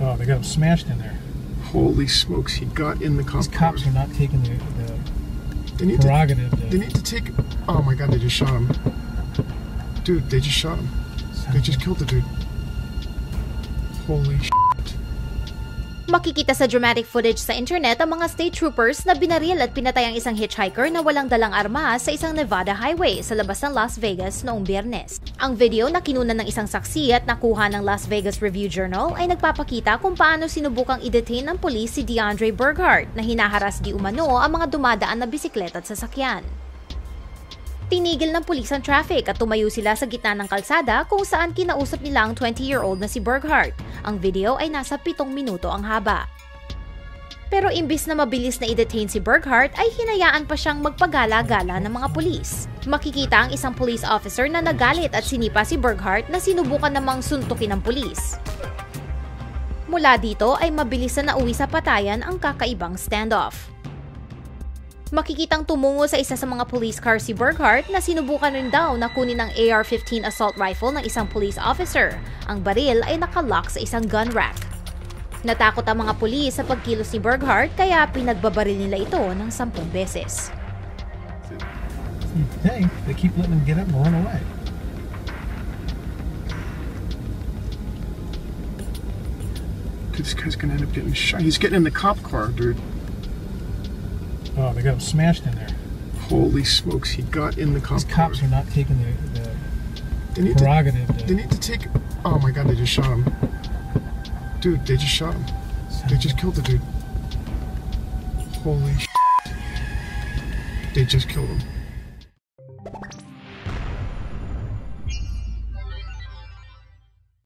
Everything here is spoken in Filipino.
Oh, they got him smashed in there. Holy smokes, he got in the cop These cops car. are not taking the, They the need to, prerogative they need to take. Oh my god, they just shot him. Dude, they just shot him. They just killed the dude. Holy sh. Makikita sa dramatic footage sa internet ang mga state troopers na binaril at pinatay ang isang hitchhiker na walang dalang armas sa isang Nevada highway sa labas ng Las Vegas noong biyernes. Ang video na kinunan ng isang saksi at nakuha ng Las Vegas Review-Journal ay nagpapakita kung paano sinubukang i-detain ng pulis si DeAndre Burghardt na hinaharas di umano ang mga dumadaan na bisikleta at sasakyan. Tinigil ng pulis ang traffic at tumayo sila sa gitna ng kalsada kung saan kinausap nila ang 20-year-old na si Burghardt. Ang video ay nasa 7 minuto ang haba. Pero imbis na mabilis na i-detain si Burghardt ay hinayaan pa siyang magpagala-gala ng mga pulis. Makikita ang isang police officer na nagalit at sinipa si Burghardt na sinubukan namang suntukin ng pulis. Mula dito ay mabilis na nauwi sa patayan ang kakaibang standoff. Makikitang tumungo sa isa sa mga police car si Burghardt na sinubukan rin daw na kunin ang AR-15 assault rifle ng isang police officer. Ang baril ay nakalock sa isang gun rack. Natakot ang mga pulis sa pagkilos ni Burghardt kaya pinagbabaril nila ito ng sampung beses. Think they keep letting him get up and run away. This guy's gonna end up getting shot. He's getting in the cop car, dude. Oh, they got him smashed in there. Holy smokes, he got in the cop These car. cops are not taking the, the They need to, prerogative they need to take. Oh my god, they just shot him. Dude, they just shot him. They just killed the dude. Holy sh. They just killed him.